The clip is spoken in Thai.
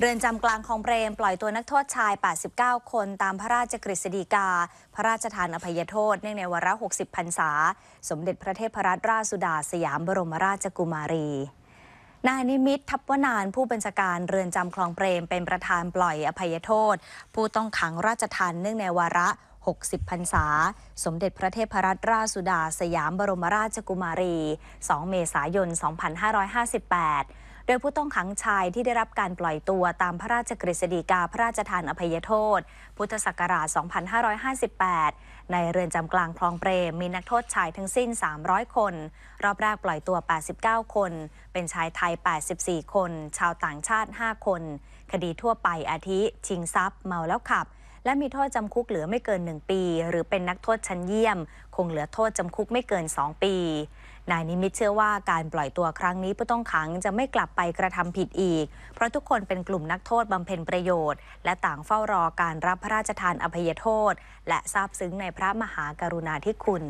เรือนจำกลางคลองเปรม ปล่อยตัวนักโทษชาย 89 คนตามพระราชกฤษฎีกา พระราชทานอภัยโทษ เนื่องในวาระ 60 พรรษา สมเด็จพระเทพรัตนราชสุดาสยามบรมราชกุมารีนายนิมิตทัพวนานผู้บัญชาการเรือนจำคลองเปรมเป็นประธานปล่อยอภัยโทษ ผู้ต้องขังราชทานเนื่องในวาระ 60 พรรษา สมเด็จพระเทพรัตนราชสุดาสยามบรมราชกุมารี 2 เมษายน 2558 โดยผู้ต้องขังชายที่ได้รับการปล่อยตัวตามพระราชกฤษฎีกาพระราชทานอภัยโทษ พุทธศักราช 2558 ในเรือนจำกลางคลองเปรม มีนักโทษชายทั้งสิ้น 300 คน รอบแรกปล่อยตัว 89 คน เป็นชายไทย 84 คน ชาวต่างชาติ 5 คน คดีทั่วไปอาทิ ชิงทรัพย์ เมาแล้วขับ และมีโทษจำคุกเหลือไม่เกิน 1 ปี หรือเป็นนักโทษชั้นเยี่ยม คงเหลือโทษจำคุกไม่เกิน 2 ปีนายนิมิตเชื่อว่าการปล่อยตัวครั้งนี้ผู้ต้องขังจะไม่กลับไปกระทำผิดอีก เพราะทุกคนเป็นกลุ่มนักโทษบำเพ็ญประโยชน์ และต่างเฝ้ารอการรับพระราชทานอภัยโทษ และซาบซึ้งในพระมหากรุณาธิคุณ